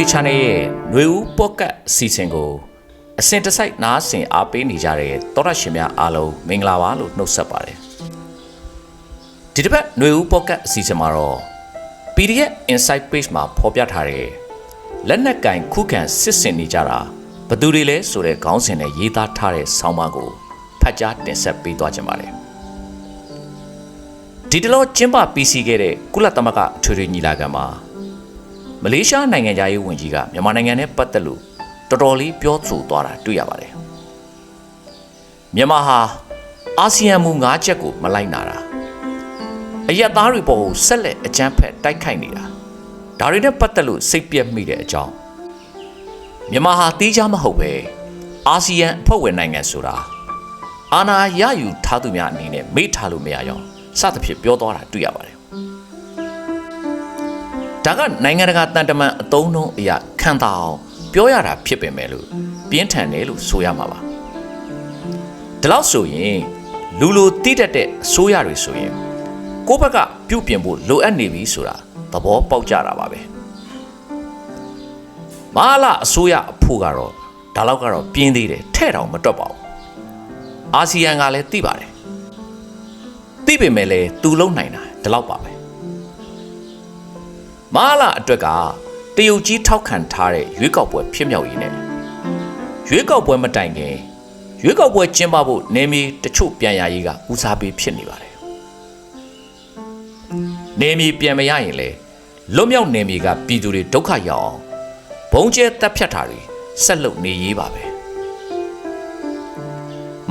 Family Channel ရဲ့ຫນွေဦးပေါ့ကတ်အစီအစဉ်ကိုအစဉ်တစိုက်နားဆင်အားပေးနေကြတဲ့သောရရှင်များအားလုံးမင်္ဂလာပါလို့နှုတ်ဆက်ပါတယ်ဒီတစ်ပတ်ຫນွေဦးပေါ့ကတ်အစီအစဉ်မှာတော့ PDF Insight Page မှာဖော်ပြထားတဲ့လက်နက်ကင်ခုခံစစ်ဆင်နေကြတာဘယ်သူတွေလဲဆိုတဲ့ခေါင်းစဉ်နဲ့ရေးသားထားတဲ့ဆောင်းပါးကိုဖတ်ကြားတင်ဆက်ပေးသွားကြပါမယ်ဒီတလောကျင်းပပြီးစီးခဲ့တဲ့ကုလသမဂ္ဂအထွေထွေညီလာခံမှာ မလေးရှားနိုင်ငံသားရေးဝန်ကြီးကမြန်မာနိုင်ငံနဲ့ပတ်သက်လို့တော်တော်လေးပြောဆိုသွားတာတွေ့ရပါတယ်မြန်မာဟာအာဆီယံမူ၅ချက်ကိုမလိုက်နာတာအရက်သားတွေပေါ်ကိုဆက်လက်အကြမ်းဖက်တိုက်ခိုက်နေတာဒါတွေနဲ့ပတ်သက်လို့စိတ်ပြက်မိတဲ့အကြောင်းမြန်မာဟာတီးခြားမဟုတ်ပဲအာဆီယံအဖွဲ့ဝင်နိုင်ငံဆိုတာအာဏာရယူထားသူများအနေနဲ့မေ့ထားလို့မရအောင်စသဖြင့်ပြောသွားတာတွေ့ရပါတယ် ဒါကနိုင်ငံတကာတန်တမန်အသုံးနှုန်းအရာခံတာအောင်ပြောရတာဖြစ်ပေမဲ့လို့ပြင်းထန်တယ်လို့ဆိုရမှာပါဒီလောက်ဆိုရင်လူလူတိတတ်တဲ့အစိုးရတွေဆိုရင်ကိုယ့်ဘက်ကပြုတ်ပြင်ဖို့လိုအပ်နေပြီဆိုတာသဘောပေါက်ကြတာပါပဲမဟာလအစိုးရအဖို့ကတော့ဒါလောက်ကတော့ပြင်းသေးတယ်ထဲ့တောင်မတွက်ပါဘူးအာဆီယံကလည်းသိပါတယ်သိပေမဲ့လည်းသူလုံနိုင်တာဒီလောက်ပါပဲ မဟာလအတွက်ကတရုတ်ကြီးထောက်ခံထားတဲ့ရွေးကောက်ပွဲဖြစ်မြောက်ရေးနဲ့ရွေးကောက်ပွဲမတိုင်ခင်ရွေးကောက်ပွဲကျင်းပဖို့နေမီတချို့ပြန်ရရေးကဦးစားပေးဖြစ်နေပါတယ်နေမီပြန်မရရင်လေလွတ်မြောက်နေမီကပြည်သူတွေဒုက္ခရောက်အောင်ဘုံကျဲတက်ဖြတ်တာတွေဆက်လုပ်နေရေးပါပဲ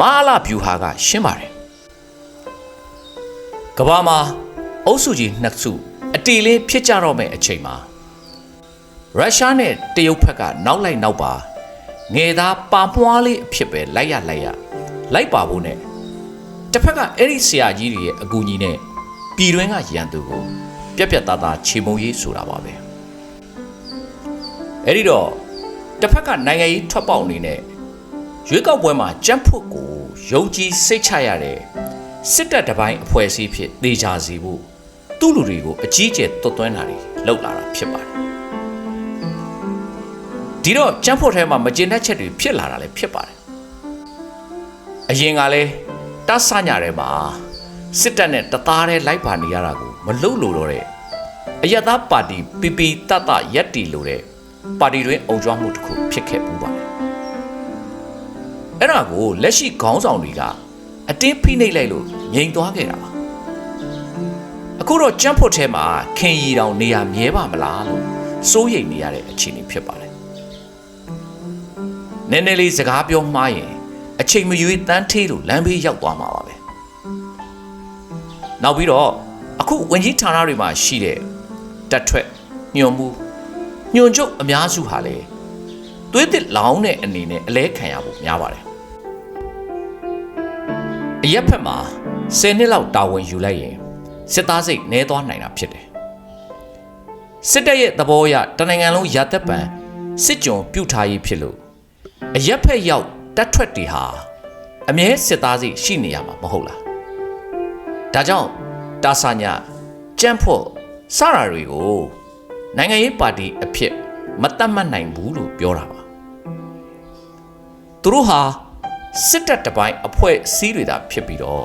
မဟာလဗျူဟာကရှင်းပါတယ်ကဘာမှာအုပ်စုကြီးနှစ်စု အတီလေးဖြစ်ကြတော့မယ့်အချိန်မှာရုရှားနဲ့တရုတ်ဘက်ကနောက်လိုက်နောက်ပါငယ်သားပါမွားလေးအဖြစ်ပဲလိုက်ရလိုက်ရလိုက်ပါဖို့နဲ့တစ်ဖက်ကအဲ့ဒီဆရာကြီးတွေရဲ့အကူအညီနဲ့ပြည်တွင်းကရန်သူကိုပြက်ပြက်သားသားခြေမုံရေးဆိုတာပါပဲအဲ့ဒီတော့တစ်ဖက်ကနိုင်ငံရေးထွက်ပေါက်အနေနဲ့ရွေးကောက်ပွဲမှာကြမ်းဖို့ကိုယုံကြည်စိတ်ချရတဲ့စစ်တပ်တစ်ပိုင်းအဖွဲ့အစည်းဖြစ်သေချာစီဖို့ သူ့လူတွေကိုအကြီးအကျယ်သွတ်သွင်းတာတွေလောက်လာတာဖြစ်ပါတယ်ဒီတော့ကြမ်းဖို့ထဲမှာမကျင်တဲ့ချက်တွေဖြစ်လာတာလည်းဖြစ်ပါတယ်အရင်ကလည်းတဆညထဲမှာစစ်တပ်နဲ့တသားတည်းလိုက်ပါနေရတာကိုမလုံလို့တော့တဲ့အယက်သားပါတီပီပီတတရက်တီလို့တဲ့ပါတီတွင်အုံကြွားမှုတစ်ခုဖြစ်ခဲ့ပူပါတယ်အဲ့ဒါကိုလက်ရှိခေါင်းဆောင်တွေကအတင်းဖိနှိပ်လိုက်လို့ငြိမ်သွားခဲ့တာပါ အခုတော့ကြမ်းဖို့ထဲမှာခင်ရီတောင်နေရာမြဲပါမလားလို့စိုးရိမ်နေရတဲ့အခြေအနေဖြစ်ပါတယ်နည်းနည်းလေးစကားပြောမှားရင်အချိန်မရွေးတန်းထေးလို့လမ်းဘေးရောက်သွားမှာပါပဲနောက်ပြီးတော့အခုဝင်ကြီးဌာနတွေမှာရှိတဲ့တက်ထွက်ညွန်မှုညွန်ချုပ်အများစုဟာလေသွေးတစ်လောင်းတဲ့အနေနဲ့အလဲခံရဖို့များပါတယ်အရက်ဖက်မှာ10နှစ်လောက်တာဝန်ယူလိုက်ရင် စစ်သားစိတ်နှဲသွားနိုင်တာဖြစ်တယ်စစ်တပ်ရဲ့သဘောအရတနိုင်ငံလုံးရာသက်ပံစစ်ကြုံပြုတ်ထားရေးဖြစ်လို့အရက်ဖက်ရောက်တက်ထွက်တွေဟာအမြဲစစ်သားစိတ်ရှိနေရမှာမဟုတ်လားဒါကြောင့်တာဆာညာကြမ်းဖို့စရာတွေကိုနိုင်ငံရေးပါတီအဖြစ်မတတ်မှတ်နိုင်ဘူးလို့ပြောတာပါသူတို့ဟာစစ်တပ်တပိုင်းအဖွဲ့အစည်းတွေသာဖြစ်ပြီးတော့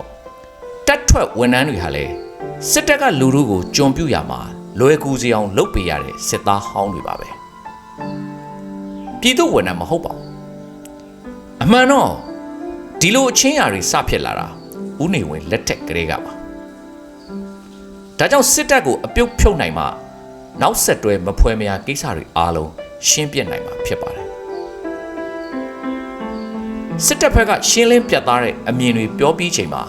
တက်ထွက်ဝန်ထမ်းတွေဟာလည်း စစ်တပ်ကလူတို့ကိုကြုံပြူရမှာလွယ်ကူစီအောင်လုပ်ပေးရတဲ့စစ်သားဟောင်းတွေပါပဲပြည်သူဝန်ထမ်းမဟုတ်ပါဘူးအမှန်တော့ဒီလိုအချင်းအရာတွေစဖြစ်လာတာဥနေဝင်လက်ထက်ကလေးကပါဒါကြောင့်စစ်တပ်ကိုအပြုတ်ဖြုတ်နိုင်မှနောက်ဆက်တွဲမဖွဲမရကိစ္စတွေအားလုံးရှင်းပြနိုင်မှာဖြစ်ပါတယ်စစ်တပ်ဘက်ကရှင်းလင်းပြတ်သားတဲ့အမြင်တွေပြောပြီးချိန်မှာ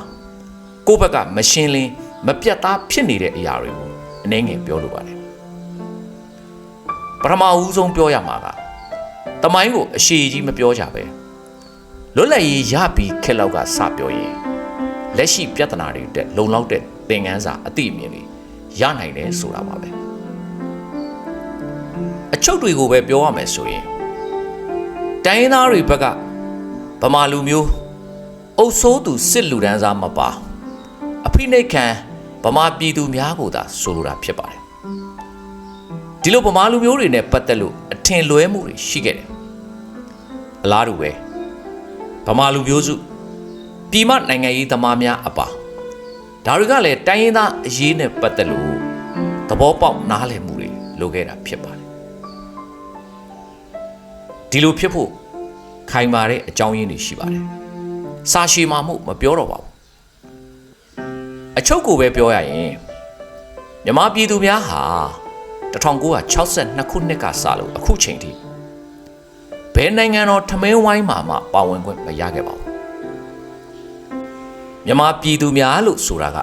ကိုယ့်ဘက်ကမရှင်းလင်း မပြတ်သားဖြစ်နေတဲ့အရာတွေကိုအနှဲငယ်ပြောလိုပါတယ်ပထမဦးဆုံးပြောရမှာကတမိုင်းကိုအရှိကြီးမပြောကြပဲလွတ်လပ်ရေးရပြီးခက်လောက်ကစပြောရင်လက်ရှိပြဿနာတွေတက်လုံလောက်တဲ့သင်ခန်းစာအသိအမြင်တွေရနိုင်တယ်ဆိုတာပါပဲအချုပ်တွေကိုပဲပြောရမယ်ဆိုရင်တိုင်းရင်းသားတွေဘက်ကဗမာလူမျိုးအုပ်ဆိုးသူစစ်လူဒန်းစားမပါအဖိနှိတ်ခံ ဗမာပြည်သူများကိုသာဆိုလိုတာဖြစ်ပါတယ်ဒီဒီလိုဗမာလူမျိုးတွေနဲ့ပတ်သက်လို့အထင်လွဲမှုတွေရှိခဲ့တယ်အလားတူပဲဗမာလူမျိုးစုပြည်မနိုင်ငံရေးသမားများအပါဒါတွေကလည်းတိုင်းရင်းသားအရေးနဲ့ပတ်သက်လို့သဘောပေါက်နားလည်မှုတွေလိုခဲ့တာဖြစ်ပါတယ်ဒီလိုဖြစ်ဖို့ခိုင်မာတဲ့အကြောင်းရင်းတွေရှိပါတယ်စာရှည်မှာမှုမပြောတော့ပါဘူး အချုပ်ကိုပဲပြောရရင်မြမပြည်သူများဟာ1962ခုနှစ်ကစလို့အခုချိန်ထိဘယ်နိုင်ငံတော်ထမင်းဝိုင်းမှာမှပါဝင်ခွင့်မရခဲ့ပါဘူးမြမပြည်သူများလို့ဆိုတာက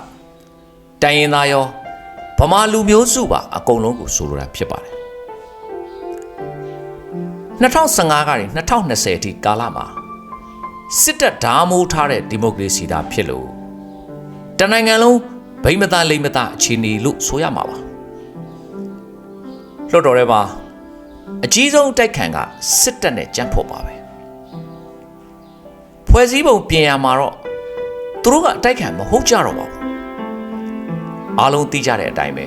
တိုင်းရင်းသားရောဗမာလူမျိုးစုပါအကုန်လုံးကိုဆိုလိုတာဖြစ်ပါတယ်2015ကနေ2020အထိကာလမှာစစ်တပ်ဓာမိုးထားတဲ့ဒီမိုကရေစီတာဖြစ်လို့ တနိုင်ငံလုံးဗိမ္မသားလိမ္မသားအခြေအနေလို့ဆိုရမှာပါလွတ်တော်ထဲမှာအကြီးဆုံးအတိုက်ခံကစစ်တပ်နဲ့ကြမ်းဖို့ပါပဲဖွဲ့စည်းပုံပြင်ရမှာတော့သူတို့ကအတိုက်ခံမဟုတ်ကြတော့ပါဘူးအားလုံးသိကြတဲ့အတိုင်းပဲ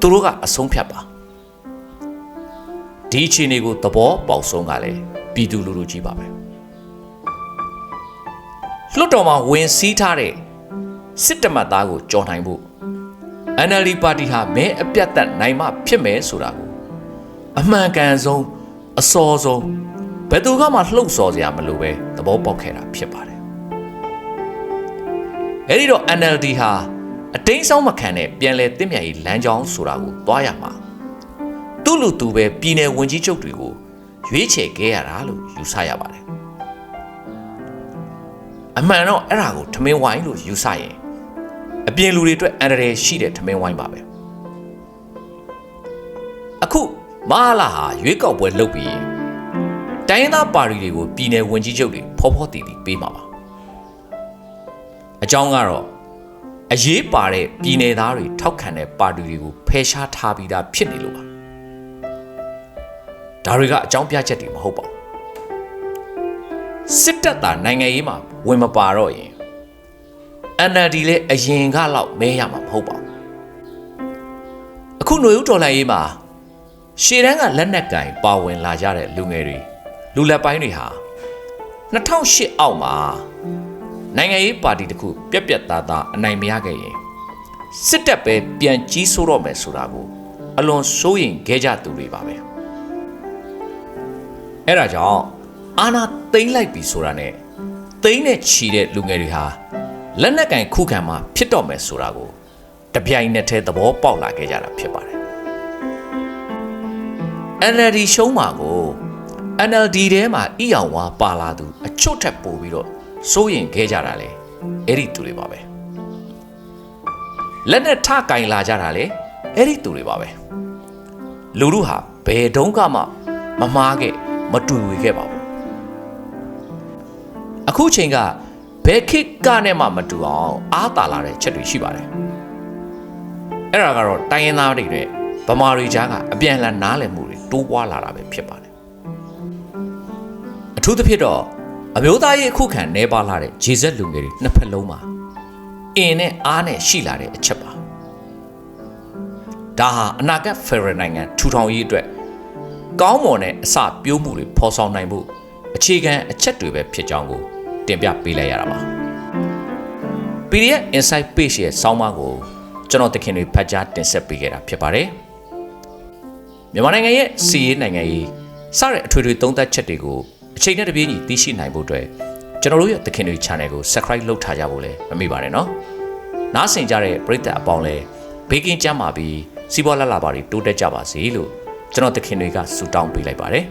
သူတို့ကအဆုံးဖြတ်ပါဒီအခြေအနေကိုသဘောပေါက်ဆုံးကလည်းပြည်သူလူထုကြီးပါပဲလွတ်တော်မှာဝင်စည်းထားတဲ့ စစ်တမတ်သားကိုကြော်နိုင်ဖို့ NLD ပါတီဟာမဲအပြတ်သက်နိုင်မှဖြစ်မယ်ဆိုတာကိုအမှန်ကန်ဆုံးအစောဆုံးဘယ်သူကမှလှုပ်ဆော်စရာမလိုပဲသဘောပေါက်ခဲ့တာဖြစ်ပါတယ်အဲဒီတော့ NLD ဟာအတိန်းဆောင်မခံတဲ့ပြန်လဲတင့်မြတ်ရေးလမ်းကြောင်းဆိုတာကိုသွားရမှာသူ့လူသူပဲပြည်내ဝင်ကြီးချုပ်တွေကိုရွေးချယ်ခဲ့ရတာလို့ယူဆရပါတယ်အမှန်တော့အဲ့ဒါကိုထမင်းဝိုင်းလို့ယူဆရင် အပြင်လူတွေအတွက်အန္တရာယ်ရှိတဲ့ထမင်းဝိုင်းပါပဲအခုမဟာလာဟာရွေးကောက်ပွဲလုပ်ပြီးတိုင်းရင်းသားပါတီတွေကိုပြည်내ဝင်ကြီးချုပ်တွေဖော်ဖော်တည်တည်ပေးမှာပါအကြောင်းကတော့အရေးပါတဲ့ပြည်내သားတွေထောက်ခံတဲ့ပါတီတွေကိုဖယ်ရှားထားပြီးသားဖြစ်နေလို့ပါဒါတွေကအကြောင်းပြချက်တွေမဟုတ်ပါဘူးစစ်တပ်သားနိုင်ငံရေးမှာဝင်မပါတော့ရင် NLD လည်းအရင်ကလောက်မဲရမှာမဟုတ်ပါဘူးအခုຫນွေဦးတော်လှန်ရေးမှာရှေ့တန်းကလက်နက်ကင်ပါဝင်လာကြတဲ့လူငယ်တွေလူလက်ပိုင်းတွေဟာ2008အောက်မှာနိုင်ငံရေးပါတီတစ်ခုပြက်ပြက်သားသားအနိုင်မရခဲ့ရင်စစ်တပ်ပဲပြန်ကြီးဆိုးတော့မယ်ဆိုတာကိုအလွန်စိုးရင်ခဲ့ကြသူတွေပါပဲအဲ့ဒါကြောင့်အာနာသိမ့်လိုက်ပြီဆိုတာနဲ့သိမ့်နဲ့ချီတဲ့လူငယ်တွေဟာ လက်နက်ကင်ခုခံမှာဖြစ်တော့မယ်ဆိုတာကိုတပြိုင်နက်တည်းသဘောပေါက်လာခဲ့ကြတာဖြစ်ပါတယ် NLD ရှုံးမှာကို NLD ထဲမှာအီအောင်ဝါပါလာသူအချွတ်ထက်ပို့ပြီးတော့စိုးရင်ခဲ့ကြတာလေအဲ့ဒီသူတွေပါပဲလက်နဲ့ထကင်လာကြတာလေအဲ့ဒီသူတွေပါပဲလူလူဟာဘယ်တုန်းကမှမမားခဲ့မတူဝေခဲ့ပါဘူးအခုချိန်က ဘယ်ခေတ်ကနဲ့မှမတူအောင်အားတာလာတဲ့ချက်တွေရှိပါတယ်အဲ့ဒါကတော့တိုင်းရင်းသားတွေနဲ့ဗမာတွေကြားကအပြန်အလှန်နားလည်မှုတွေတိုးပွားလာတာပဲဖြစ်ပါတယ်အထူးသဖြင့်တော့အမျိုးသားရေးအခုခံနေပါလာတဲ့ဂျေဇက်လူငယ်တွေနှစ်ဖက်လုံးမှာအင်းနဲ့အားနဲ့ရှိလာတဲ့အချက်ပါဒါဟာအနာဂတ်ဖက်ဒရယ်နိုင်ငံထူထောင်ရေးအတွက်ကောင်းမွန်တဲ့အစပြိုးမှုတွေဖော်ဆောင်နိုင်မှုအခြေခံအချက်တွေပဲဖြစ်ကြောင်းကို တင်ပြပေးလိုက်ရတာပါ PDF Insight Page ရဲ့ဆောင်းပါးကိုကျွန်တော်တခင်တွေဖတ်ကြားတင်ဆက်ပေးခဲ့တာဖြစ်ပါတယ်မြန်မာနိုင်ငံရဲ့စီးရေးနိုင်ငံရေးစတဲ့အထွေထွေသုံးသပ်ချက်တွေကိုအချိန်နဲ့တပြေးညီသိရှိနိုင်ဖို့အတွက်ကျွန်တော်တို့ရဲ့တခင်တွေ channel ကို subscribe လုပ်ထားကြဖို့လည်းမမေ့ပါနဲ့နော်နားဆင်ကြတဲ့ပရိသတ်အပေါင်းလည်းဘေးကင်းကြမှာပြီးစီးပွားလလပါတွေတိုးတက်ကြပါစေလို့ကျွန်တော်တခင်တွေကဆုတောင်းပေးလိုက်ပါတယ်